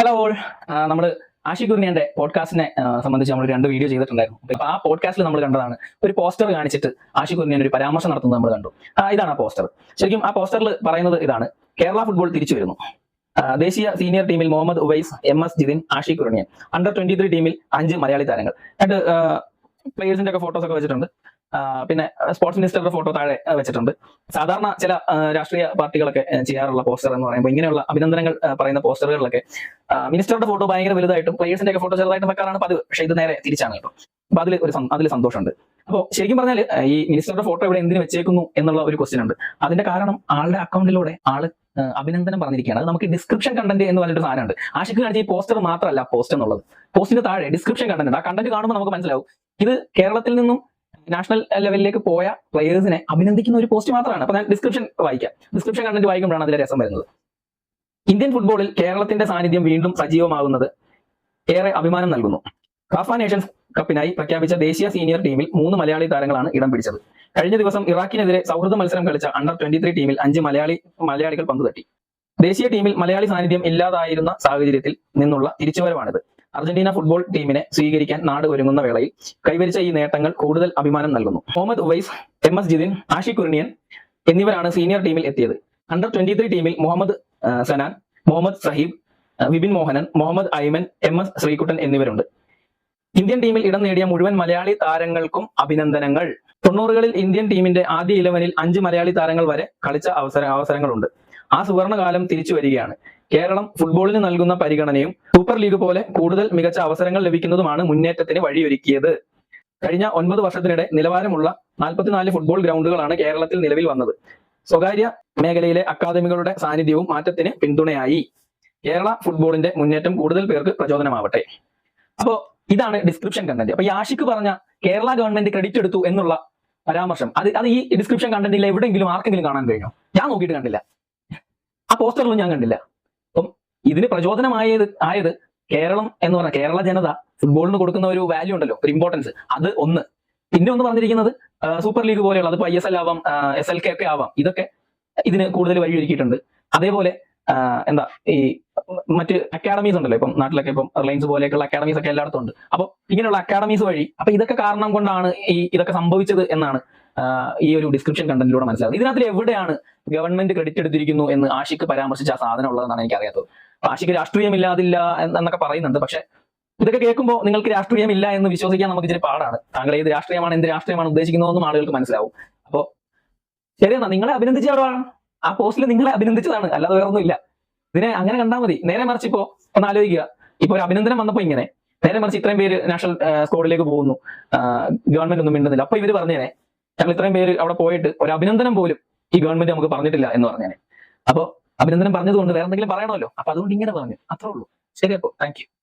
Hello all നമ്മൾ ആഷി പോഡ്കാസ്റ്റിനെ സംബന്ധിച്ച് നമ്മൾ രണ്ട് വീഡിയോ ചെയ്തിട്ടുണ്ടായിരുന്നു. അപ്പൊ ആ പോഡ്കാസ്റ്റിൽ നമ്മൾ കണ്ടതാണ് ഒരു പോസ്റ്റർ കാണിച്ചിട്ട് ആഷി ഒരു പരാമർശം നടത്തുന്നത് നമ്മൾ കണ്ടു. ഇതാണ് ആ പോസ്റ്റർ ശരിക്കും ആ പോസ്റ്ററിൽ പറയുന്നത് ഇതാണ്. കേരള ഫുട്ബോൾ തിരിച്ചു വരുന്നു. ദേശീയ സീനിയർ ടീമിൽ Muhammad Uwais M S Jithin Ashi Kurnian under twenty three ടീമിൽ അഞ്ച് മലയാളി താരങ്ങൾ. രണ്ട് പ്ലേയേഴ്സിന്റെ ഒക്കെ ഫോട്ടോസ് ഒക്കെ വെച്ചിട്ടുണ്ട്. പിന്നെ സ്പോർട്സ് മിനിസ്റ്ററുടെ ഫോട്ടോ താഴെ വെച്ചിട്ടുണ്ട്. സാധാരണ ചില രാഷ്ട്രീയ പാർട്ടികളൊക്കെ ചെയ്യാറുള്ള പോസ്റ്റർ എന്ന് പറയുമ്പോൾ ഇങ്ങനെയുള്ള അഭിനന്ദനങ്ങൾ പറയുന്ന പോസ്റ്ററുകളിലൊക്കെ മിനിസ്റ്ററുടെ ഫോട്ടോ ഭയങ്കര വലുതായിട്ടും പ്ലേയേഴ്സിന്റെ ഫോട്ടോ ചെറുതായിട്ടും വെക്കാറാണ് പതിവ്. പക്ഷേ ഇത് നേരെ തിരിച്ചാണ് കേട്ടോ. അപ്പൊ അതിൽ ഒരു അതിൽ സന്തോഷമുണ്ട്. അപ്പോൾ ശരിക്കും പറഞ്ഞാൽ ഈ മിനിസ്റ്ററുടെ ഫോട്ടോ ഇവിടെ എന്തിനു വെച്ചേക്കുന്നു എന്നുള്ള ഒരു ക്വസ്റ്റ്യൻ ഉണ്ട്. അതിന്റെ കാരണം ആളുടെ അക്കൗണ്ടിലൂടെ ആൾ അഭിനന്ദനം പറഞ്ഞിരിക്കുകയാണ്. അത് നമുക്ക് ഡിസ്ക്രിപ്ഷൻ കണ്ടന്റ് എന്ന് പറഞ്ഞിട്ട് സാധനമുണ്ട്. ആഷിക്ക് കാണിച്ച ഈ പോസ്റ്റർ മാത്രമല്ല പോസ്റ്റ് എന്നുള്ളത്. പോസ്റ്റിന്റെ താഴെ ഡിസ്ക്രിപ്ഷൻ കണ്ടന്റ് ആ കണ്ടന്റ് കാണുമ്പോൾ നമുക്ക് മനസ്സിലാവും. ഇത് കേരളത്തിൽ നിന്നും നാഷണൽ ലെവലിലേക്ക് പോയ പ്ലെയേഴ്സിനെ അഭിനന്ദിക്കുന്ന ഒരു പോസ്റ്റ് മാത്രമാണ്. അപ്പൊ ഞാൻ ഡിസ്ക്രിപ്ഷൻ വായിക്കാം. ഡിസ്ക്രിപ്ഷൻ കണ്ടന്റ് വായിക്കുമ്പോഴാണ് അതിലെ രസം വരുന്നത്. ഇന്ത്യൻ ഫുട്ബോളിൽ കേരളത്തിന്റെ സാന്നിധ്യം വീണ്ടും സജീവമാകുന്നത് ഏറെ അഭിമാനം നൽകുന്നു. കാഫ നേഷൻസ് കപ്പിനായി പ്രഖ്യാപിച്ച ദേശീയ സീനിയർ ടീമിൽ മൂന്ന് മലയാളി താരങ്ങളാണ് ഇടം പിടിച്ചത്. കഴിഞ്ഞ ദിവസം ഇറാഖിനെതിരെ സൗഹൃദ മത്സരം കളിച്ച അണ്ടർ ട്വന്റി ടീമിൽ അഞ്ച് മലയാളി മലയാളികൾ പങ്കുതട്ടി ദേശീയ ടീമിൽ മലയാളി സാന്നിധ്യം ഇല്ലാതായിരുന്ന സാഹചര്യത്തിൽ നിന്നുള്ള തിരിച്ചുവരവാണിത്. അർജന്റീന ഫുട്ബോൾ ടീമിനെ സ്വീകരിക്കാൻ നാട് ഒരുങ്ങുന്ന വേളയിൽ കൈവരിച്ച ഈ നേട്ടങ്ങൾ കൂടുതൽ അഭിമാനം നൽകുന്നു. മുഹമ്മദ് ഉവൈസ് എം എസ് ജിതിൻ ആഷി എന്നിവരാണ് സീനിയർ ടീമിൽ എത്തിയത്. അണ്ടർ ട്വന്റി ത്രീ ടീമിൽ മുഹമ്മദ് സനാൻ മുഹമ്മദ് സഹീബ് വിപിൻ മോഹനൻ മുഹമ്മദ് ഐമൻ എം എസ് ശ്രീകുട്ടൻ എന്നിവരുണ്ട്. ഇന്ത്യൻ ടീമിൽ ഇടം നേടിയ മുഴുവൻ മലയാളി താരങ്ങൾക്കും അഭിനന്ദനങ്ങൾ. തൊണ്ണൂറുകളിൽ ഇന്ത്യൻ ടീമിന്റെ ആദ്യ ഇലവനിൽ അഞ്ച് മലയാളി താരങ്ങൾ വരെ കളിച്ച അവസര അവസരങ്ങളുണ്ട്. ആ സുവർണകാലം തിരിച്ചു വരികയാണ്. കേരളം ഫുട്ബോളിന് നൽകുന്ന പരിഗണനയും സൂപ്പർ ലീഗ് പോലെ കൂടുതൽ മികച്ച അവസരങ്ങൾ ലഭിക്കുന്നതുമാണ് മുന്നേറ്റത്തിന് വഴിയൊരുക്കിയത്. കഴിഞ്ഞ ഒൻപത് വർഷത്തിനിടെ നിലവാരമുള്ള നാൽപ്പത്തിനാല് ഫുട്ബോൾ ഗ്രൗണ്ടുകളാണ് കേരളത്തിൽ നിലവിൽ വന്നത്. സ്വകാര്യ മേഖലയിലെ അക്കാദമികളുടെ സാന്നിധ്യവും മാറ്റത്തിന് പിന്തുണയായി. കേരള ഫുട്ബോളിന്റെ മുന്നേറ്റം കൂടുതൽ പേർക്ക് പ്രചോദനമാവട്ടെ. അപ്പോ ഇതാണ് ഡിസ്ക്രിപ്ഷൻ കണ്ടന്റ്. അപ്പൊ ഈ ആഷിക്ക് പറഞ്ഞ കേരള ഗവൺമെന്റ് ക്രെഡിറ്റ് എടുത്തു എന്നുള്ള പരാമർശം അത് അത് ഈ ഡിസ്ക്രിപ്ഷൻ കണ്ടന്റിൽ എവിടെയെങ്കിലും ആർക്കെങ്കിലും കാണാൻ കഴിഞ്ഞോ? ഞാൻ നോക്കിയിട്ട് കണ്ടില്ല. ആ പോസ്റ്ററിലും ഞാൻ കണ്ടില്ല. ഇതിന് പ്രചോദനമായത് ആയത് കേരളം എന്ന് പറഞ്ഞ കേരള ജനത ഫുട്ബോളിന് കൊടുക്കുന്ന ഒരു വാല്യൂ ഉണ്ടല്ലോ ഒരു ഇമ്പോർട്ടൻസ് അത് ഒന്ന്. പിന്നെ ഒന്ന് പറഞ്ഞിരിക്കുന്നത് സൂപ്പർ ലീഗ് പോലെയുള്ള അതിപ്പോ ഐ എസ് എൽ ആവാം എസ് എൽ കെ ഒക്കെ ആവാം ഇതൊക്കെ ഇതിന് കൂടുതൽ വഴിയൊരുക്കിയിട്ടുണ്ട് അതേപോലെ ആ, എന്താ ഈ മറ്റ് അക്കാഡമീസ് ഉണ്ടല്ലോ ഇപ്പം നാട്ടിലൊക്കെ ഇപ്പം റിലയൻസ് പോലെയൊക്കെയുള്ള അക്കാഡമീസ് ഒക്കെ എല്ലായിടത്തും ഉണ്ട്. അപ്പൊ ഇങ്ങനെയുള്ള അക്കാഡമീസ് വഴി അപ്പൊ ഇതൊക്കെ കാരണം കൊണ്ടാണ് ഈ ഇതൊക്കെ സംഭവിച്ചത് എന്നാണ് ഈ ഒരു ഡിസ്ക്രിപ്ഷൻ കണ്ടന്റിലൂടെ മനസ്സിലാകും ഇതിനകത്ത് എവിടെയാണ് ഗവൺമെന്റ് ക്രെഡിറ്റ് എടുത്തിരിക്കുന്നു എന്ന് ആഷിക്ക് പരാമർശിച്ച ആ സാധനം ഉള്ളതെന്നാണ് എനിക്ക് അറിയാത്തത് ആഷിക്ക് രാഷ്ട്രീയമില്ലാതില്ല എന്നൊക്കെ പറയുന്നുണ്ട്. പക്ഷെ ഇതൊക്കെ കേൾക്കുമ്പോൾ നിങ്ങൾക്ക് രാഷ്ട്രീയമില്ല എന്ന് വിശ്വസിക്കാൻ നമുക്ക് ഇച്ചിരി പാടാണ്. താങ്കൾ ഏത് രാഷ്ട്രീയമാണ് എന്ത് രാഷ്ട്രീയമാണ് ഉദ്ദേശിക്കുന്നതെന്നും ആളുകൾക്ക് മനസ്സിലാവും. അപ്പോ ശരിയെന്നാ നിങ്ങളെ അഭിനന്ദിച്ച അവിടെയാണ് ആ പോസ്റ്റിൽ നിങ്ങളെ അഭിനന്ദിച്ചതാണ്. അല്ലാതെ വേറെ ഒന്നുമില്ല ഇതിനെ അങ്ങനെ കണ്ടാൽ മതി. നേരെ മറിച്ച് ഇപ്പോ ഒന്ന് ആലോചിക്കുക. ഇപ്പൊ ഒരു അഭിനന്ദനം വന്നപ്പോ ഇങ്ങനെ. നേരെ മറിച്ച് ഇത്രയും പേര് നാഷണൽ സ്കോഡിലേക്ക് പോകുന്നു. ഗവൺമെന്റ് ഒന്നും മിണ്ടുന്നില്ല. അപ്പൊ ഇവർ പറഞ്ഞേനെ ഞങ്ങൾ ഇത്രയും പേര് അവിടെ പോയിട്ട് ഒരു അഭിനന്ദനം പോലും ഈ ഗവൺമെന്റ് നമുക്ക് പറഞ്ഞിട്ടില്ല എന്ന് പറഞ്ഞാൽ അപ്പൊ അഭിനന്ദനം പറഞ്ഞതുകൊണ്ട് വേറെ എന്തെങ്കിലും പറയണമല്ലോ. അപ്പൊ അതുകൊണ്ട് ഇങ്ങനെ പറഞ്ഞു. അത്രേ ഉള്ളൂ. ശരി അപ്പോ. താങ്ക്